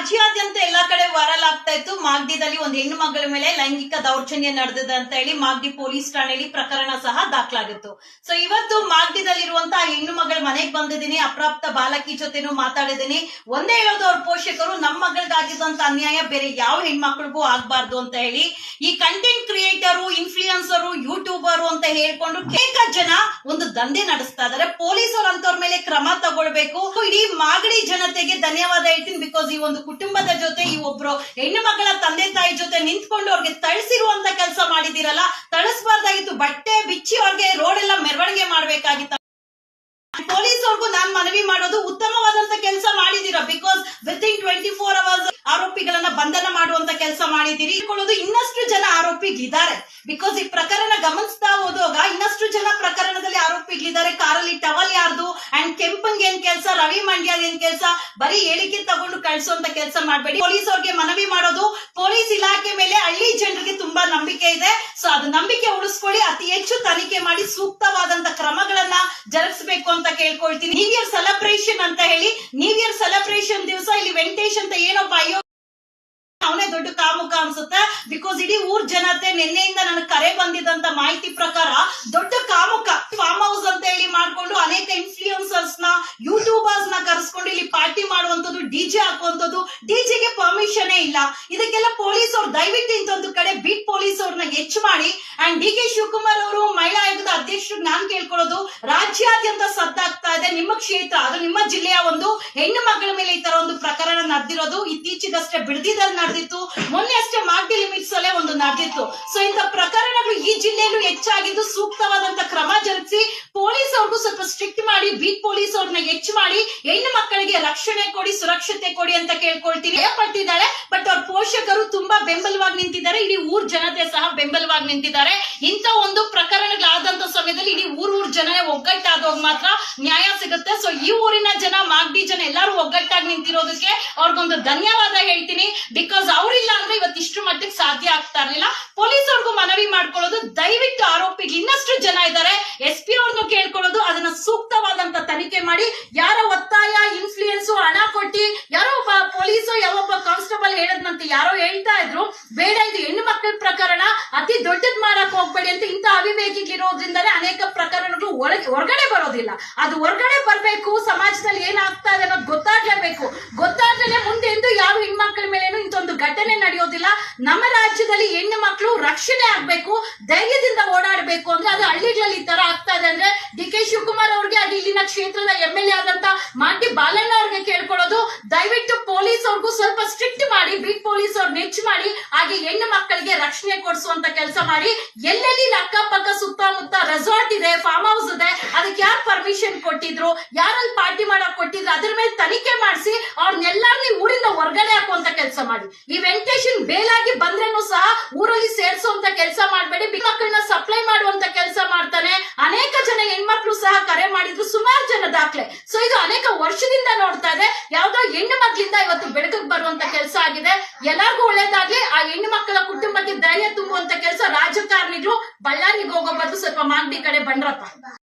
ರಾಜ್ಯಾದ್ಯಂತ ಎಲ್ಲಾ ಕಡೆ ವೈರಲ್ ಆಗ್ತಾ ಇತ್ತು. ಮಾಗಡಿದಲ್ಲಿ ಒಂದು ಹೆಣ್ಣು ಮಗಳ ಮೇಲೆ ಲೈಂಗಿಕ ದೌರ್ಜನ್ಯ ನಡೆದಿದೆ ಅಂತ ಹೇಳಿ ಮಾಗ್ಡಿ ಪೊಲೀಸ್ ಠಾಣೆಯಲ್ಲಿ ಪ್ರಕರಣ ಸಹ ದಾಖಲಾಗಿತ್ತು. ಸೊ ಇವತ್ತು ಮಾಗಡಿದಲ್ಲಿರುವಂತಹ ಹೆಣ್ಣು ಮಗಳ ಮನೆಗೆ ಬಂದಿದ್ದೀನಿ, ಅಪ್ರಾಪ್ತ ಬಾಲಕಿ ಜೊತೆನೂ ಮಾತಾಡಿದ್ದೀನಿ. ಒಂದೇ ಹೇಳೋದು ಅವ್ರ ಪೋಷಕರು ನಮ್ಮ ಮಗಳಿಗಾಗಿದ್ದಂತ ಅನ್ಯಾಯ, ಬೇರೆ ಯಾವ ಹೆಣ್ಮಕ್ಳಿಗೂ ಆಗ್ಬಾರ್ದು ಅಂತ ಹೇಳಿ ಈ ಕಂಟೆಂಟ್ ಕ್ರಿಯೇಟರು ಇನ್ಫ್ಲೂಯನ್ಸರು ಯೂಟ್ಯೂಬರು ಅಂತ ಹೇಳ್ಕೊಂಡು ಕೇಕ ಜನ ಒಂದು ದಂಧೆ ನಡೆಸ್ತಾ ಇದಾರೆ ಪೊಲೀಸರು ಅಂತವ್ರ ಮೇಲೆ ಕ್ರಮ ತಗೊಳ್ಬೇಕು. ಇಡೀ ಮಾಗಡಿ ಜನತೆಗೆ ಧನ್ಯವಾದ ಹೇಳ್ತೀನಿ ಬಿಕಾಸ್ ಈ ಒಂದು ಕುಟುಂಬದ ಜೊತೆ ಈ ಒಬ್ರು ಹೆಣ್ಣು ಮಕ್ಕಳ ತಂದೆ ತಾಯಿ ಜೊತೆ ನಿಂತ್ಕೊಂಡು ಅವ್ರಿಗೆ ತಳಿಸಿರುವಂತ ಕೆಲಸ ಮಾಡಿದಿರಲ್ಲ ತಳಿಸಬಾರ್ದಾಗಿತ್ತು. ಬಟ್ಟೆ ಬಿಚ್ಚಿ ಅವ್ರಿಗೆ ರೋಡ್ ಎಲ್ಲ ಮೆರವಣಿಗೆ ಮಾಡ್ಬೇಕಾಗಿತ್ತು. ಪೊಲೀಸ್ ಅವ್ರಿಗೂ ನಾನ್ ಮನವಿ ಮಾಡೋದು ಉತ್ತಮವಾದಂತ ಕೆಲಸ ಮಾಡಿದೀರಾ. Because within twenty four hours ಆರೋಪಿಗಳನ್ನ ಬಂಧನ ಮಾಡುವಂತ ಕೆಲಸ ಮಾಡಿದಿರಿ. ಇಟ್ಕೊಳ್ಳೋದು ಇನ್ನಷ್ಟು ಜನ ಆರೋಪಿಗಳಿದ್ದಾರೆ. ಬಿಕಾಸ್ ಈ ಪ್ರಕರಣ ಗಮನಿಸ್ತಾ ಹೋದಾಗ ಇನ್ನಷ್ಟು ಜನ ಪ್ರಕರಣದಲ್ಲಿ ಆರೋಪಿಗಳಿದ್ದಾರೆ. ಕಾರಲ್ಲಿ ಟವಲ್ ಯಾರ್ದು ಅಂಡ್ ಕೆಂಪಂಗ್ ಏನ್ ಕೆಲಸ, ರವಿ ಮಂಡ್ಯ ಏನ್ ಕೆಲಸ, ಬರೀ ಹೇಳಿಕೆ ತಗೊಂಡು ಕಳ್ಸುವಂತ ಕೆಲಸ ಮಾಡಬೇಡಿ. ಪೊಲೀಸ್ ಅವ್ರಿಗೆ ಮನವಿ ಮಾಡೋದು, ಪೊಲೀಸ್ ಇಲಾಖೆ ಮೇಲೆ ಹಳ್ಳಿ ಜನರಿಗೆ ತುಂಬಾ ನಂಬಿಕೆ ಇದೆ. ಸೊ ಅದು ನಂಬಿಕೆ ಉಳಿಸ್ಕೊಳ್ಳಿ, ಅತಿ ಹೆಚ್ಚು ತನಿಖೆ ಮಾಡಿ ಸೂಕ್ತವಾದಂತ ಕ್ರಮಗಳನ್ನ ಜರುಗಿಸಬೇಕು ಅಂತ ಕೇಳ್ಕೊಳ್ತೀನಿ. ನ್ಯೂ ಇಯರ್ ಸೆಲೆಬ್ರೇಷನ್ ಅಂತ ಹೇಳಿ ನ್ಯೂ ಇಯರ್ ಸೆಲೆಬ್ರೇಷನ್ ದಿವಸ ಇಲ್ಲಿ ವೆಂಕಟೇಶ್ ಅಂತ ಏನೋ ಅಯ್ಯೋ ಅವನೇ ದೊಡ್ಡ ಕಾಮುಖ ಅನ್ಸುತ್ತೆ. ಬಿಕಾಸ್ ಇಡೀ ಊರ್ ಜನತೆ ನಿನ್ನೆಯಿಂದ ನನಗೆ ಕರೆ ಬಂದಿದ್ದಂತ ಮಾಹಿತಿ ಪ್ರಕಾರ ದೊಡ್ಡ ಕಾಮುಕ ಫಾರ್ಮ್ ಹೌಸ್ ಅಂತ ಹೇಳಿ ಮಾಡ್ಕೊಂಡು ಅನೇಕ ಇನ್ಫ್ಲೂಯನ್ಸರ್ಸ್ನ ಯೂಟ್ಯೂಬರ್ಸ್ನ ಕರೆಸ್ಕೊಂಡು ಇಲ್ಲಿ ಪಾರ್ಟಿ ಮಾಡುವಂತದ್ದು ಡಿಜೆ ಹಾಕುವಂತದ್ದು ಡಿಜೆಗೆ ಪರ್ಮಿಷನ್ ಇಲ್ಲ. ಇದಕ್ಕೆಲ್ಲ ಪೊಲೀಸ್ ಅವ್ರು ದಯವಿಟ್ಟು ಇಂಥೊಂದು ಕಡೆ ಬಿಟ್ ಪೊಲೀಸ್ ಅವ್ರನ್ನ ಹೆಚ್ಚು ಮಾಡಿ. ಅಂಡ್ ಡಿ ಕೆ ಶಿವಕುಮಾರ್ ಅವರು ಮಹಿಳಾ ಆಯೋಗದ ಅಧ್ಯಕ್ಷರು ನಾನು ಕೇಳ್ಕೊಳ್ಳೋದು, ರಾಜ್ಯಾದ್ಯಂತ ಸದ್ದಾಗ್ತಾ ಇದೆ. ನಿಮ್ಮ ಕ್ಷೇತ್ರ, ಅದು ನಿಮ್ಮ ಜಿಲ್ಲೆಯ ಒಂದು ಹೆಣ್ಣು ಮಗಳ ಮೇಲೆ ಈ ತರ ಒಂದು ಪ್ರಕರಣ ನಡೆದಿರೋದು. ಇತ್ತೀಚೆಗಷ್ಟೇ ಬಿಡದಿದಲ್ಲಿ ನಡೆದಿತ್ತು. ಮೊನ್ನೆ ಅಷ್ಟೇ ಮಾರ್ಟಿ ಲಿಮಿಟ್ಸ್ ಅಲ್ಲೇ ಒಂದು ನಡೆದಿತ್ತು. ಸೊ ಇಂಥ ಪ್ರಕರಣಗಳು ಈ ಜಿಲ್ಲೆಯಲ್ಲೂ ಹೆಚ್ಚಾಗಿದ್ದು ಸೂಕ್ತವಾದಂತ ಕ್ರಮ ಜರುಗಿಸಿ ಪೊಲೀಸ್ ಅವ್ರಿಗೂ ಸ್ವಲ್ಪ ಸ್ಟ್ರಿಕ್ಟ್ ಮಾಡಿ ಬೀಟ್ ಪೊಲೀಸ್ ಅವ್ರನ್ನ ಹೆಚ್ಚು ಮಾಡಿ, ಹೆಣ್ಣು ಮಕ್ಕಳಿಗೆ ರಕ್ಷಣೆ ಕೊಡಿ, ಸುರಕ್ಷತೆ ಕೊಡಿ ಅಂತ ಕೇಳ್ಕೊಳ್ತೀನಿ ಭಯಪಟ್ಟಿದ್ದಾಳೆ ಬಟ್ ಅವ್ರ ಪೋಷಕರು ತುಂಬಾ ಬೆಂಬಲವಾಗಿ ನಿಂತಿದ್ದಾರೆ. ಇಡೀ ಊರ್ ಜನತೆ ಸಹ ಬೆಂಬಲವಾಗಿ ನಿಂತಿದ್ದಾರೆ. ಇಂಥ ಒಂದು ಪ್ರಕರಣಗಳಾದಂತ ಸಮಯದಲ್ಲಿ ಇಡೀ ಊರ್ ಊರ್ ಜನ ಒಗ್ಗಟ್ಟಾದಾಗ ಮಾತ್ರ ನ್ಯಾಯ ಸಿಗುತ್ತೆ. ಸೊ ಈ ಊರಿನ ಜನ, ಮಾಗಡಿ ಜನ ಎಲ್ಲರೂ ಒಗ್ಗಟ್ಟಾಗಿ ನಿಂತಿರೋದಕ್ಕೆ ಅವ್ರಿಗೊಂದು ಧನ್ಯವಾದ ಹೇಳ್ತೀನಿ. ಬಿಕಾಸ್ ಅವ್ರಿಲ್ಲ ಅಂದ್ರೆ ಇವತ್ತಿಷ್ಟು ಮಟ್ಟಿಗೆ ಸಾಧ್ಯ ಆಗ್ತಾ ಇರ್ಲಿಲ್ಲ. ಪೊಲೀಸ್ ಅವ್ರಿಗೂ ಮನವಿ ಮಾಡ್ಕೊಳ್ಳೋದು, ದಯವಿಟ್ಟು ಆರೋಪಿಗೆ ಇನ್ನಷ್ಟು ಜನ ಇದ್ದಾರೆ. ಎಸ್ ಪಿ ಅವ್ರನ್ನು ಕೇಳ್ಕೊಳ್ಳೋದು, ಅದನ್ನ ಸೂಕ್ತವಾದಂತ ತನಿಖೆ ಮಾಡಿ, ಯಾರ ಒತ್ತಾಯ ಇನ್ಫ್ಲೂಯೆನ್ಸ್ ಹಣ ಕೊಟ್ಟಿ, ಯಾರೋ ಒಬ್ಬ ಪೊಲೀಸು ಯಾವೊಬ್ಬ ಕಾನ್ಸ್ಟೇಬಲ್ ಹೇಳದ್ನಂತೆ, ಯಾರೋ ಹೇಳ್ತಾ ಇದ್ರು, ಬೇಡ, ಇದು ಹೆಣ್ಣು ಮಕ್ಕಳ ಪ್ರಕರಣ, ಅತಿ ದೊಡ್ಡದ್ ಮಾಡಕ್ ಹೋಗ್ಬೇಡಿ ಅಂತ ಇಂಥ ಅವಿವೇಕಿಗಳಿರೋದ್ರಿಂದಲೇ ಅನೇಕ ಪ್ರಕರಣಗಳು ಹೊರಗಡೆ ಬರೋದಿಲ್ಲ. ಅದು ಹೊರಗಡೆ ಬರಬೇಕು, ಸಮಾಜದಲ್ಲಿ ಏನಾಗ್ತಾ ಇದೆ ಅನ್ನೋದು ಗೊತ್ತಾಗ್ಲೇಬೇಕು. ಗೊತ್ತಾಗ್ಲೇ ಮುಂದೆ ಎಂದು ಯಾವ ಹೆಣ್ಮಕ್ಳ ಮೇಲೇನು ಇಂಥೊಂದು ಘಟನೆ ನಡೆಯೋದಿಲ್ಲ. ನಮ್ಮ ರಾಜ್ಯದಲ್ಲಿ ಹೆಣ್ಣು ಮಕ್ಕಳು ರಕ್ಷಣೆ ಆಗ್ಬೇಕು, ಧೈರ್ಯದಿಂದ ಓಡಾಡಬೇಕು ಅಂದ್ರೆ ಅದು ಹಳ್ಳಿಗಳಲ್ಲಿ ಈ ತರ ಆಗ್ತಾ ಇದೆ ಅಂದ್ರೆ ಡಿ ಕೆ ಶಿವಕುಮಾರ್ ಅವ್ರಿಗೆ ಅದು ಇಲ್ಲಿನ ಕ್ಷೇತ್ರದ ಎಂ ಎಲ್ ಎ ಆದಂತ ಮಾಟಿ ಬಾಲಣ್ಣ ಅವ್ರಿಗೆ ಕೇಳ್ಕೊಳ್ಳೋದು. ದಯವಿಟ್ಟು ಪೊಲೀಸ್ ಅವ್ರಿಗೂ ಸ್ವಲ್ಪ ಸ್ಟ್ರಿಕ್ಟ್ ಮಾಡಿ, ಬೀಟ್ ಪೊಲೀಸ್ ಅವ್ರು ನೆಚ್ಚ ಮಾಡಿ, ಹಾಗೆ ಹೆಣ್ಣು ಮಕ್ಕಳಿಗೆ ರಕ್ಷಣೆ ಕೊಡಿಸುವಂತ ಕೆಲಸ ಮಾಡಿ. ಎಲ್ಲೆಲ್ಲಿ ಅಕ್ಕಪಕ್ಕ ಸುತ್ತಮುತ್ತ ರೆಸಾರ್ಟ್ ಇದೆ ಫಾರ್ಮ್ ಹೌಸ್ ಇದೆ, ಅದಕ್ಕೆ ಯಾರು ಪರ್ಮಿಷನ್ ಕೊಟ್ಟಿದ್ರು, ಯಾರಲ್ಲಿ ಪಾರ್ಟಿ ಮಾಡಕ್ ಕೊಟ್ಟಿದ್ರು, ಅದ್ರ ಮೇಲೆ ತನಿಖೆ ಮಾಡಿಸಿ ಅವ್ರನ್ನೆಲ್ಲಾರ್ನಿ ಹೊರಗಡೆ ಹಾಕುವಂತ ಕೆಲಸ ಮಾಡಿ. ಈ ವೆಂಕಟೇಶನ್ ಬೇಲಾಗಿ ಬಂದ್ರೇನು ಸಹ ಊರಲ್ಲಿ ಸೇರಿಸುವಂತ ಕೆಲಸ ಮಾಡಬೇಡಿ. ಮಕ್ಕಳನ್ನ ಸಪ್ಲೈ ಮಾಡುವಂತ ಕೆಲಸ ಮಾಡ್ತಾನೆ. ಅನೇಕ ಜನ ಹೆಣ್ಮಕ್ಳು ಸಹ ಕರೆ ಮಾಡಿದ್ರು. ಸುಮಾರು ಜನ ದಾಖಲೆ. ಸೊ ಇದು ಅನೇಕ ವರ್ಷದಿಂದ ನೋಡ್ತಾ ಇದೆ. ಯಾವ್ದೋ ಹೆಣ್ಣು ಮಕ್ಕಳಿಂದ ಇವತ್ತು ಬೆಳಕಿಗೆ ಬರುವಂತ ಕೆಲಸ ಆಗಿದೆ. ಎಲ್ಲರಿಗೂ ಒಳ್ಳೇದಾಗ್ಲಿ. ಆ ಹೆಣ್ಣು ಮಕ್ಕಳ ಕುಟುಂಬಕ್ಕೆ ಧೈರ್ಯ ತುಂಬುವಂತ ಕೆಲಸ ರಾಜಕಾರಣಿಗಳು ಬಳ್ಳಾರಿಗೆ ಹೋಗೋ ಬದಲು ಸ್ವಲ್ಪ ಮಾಗಡಿ ಕಡೆ ಬಂದ್ರಪ್ಪ.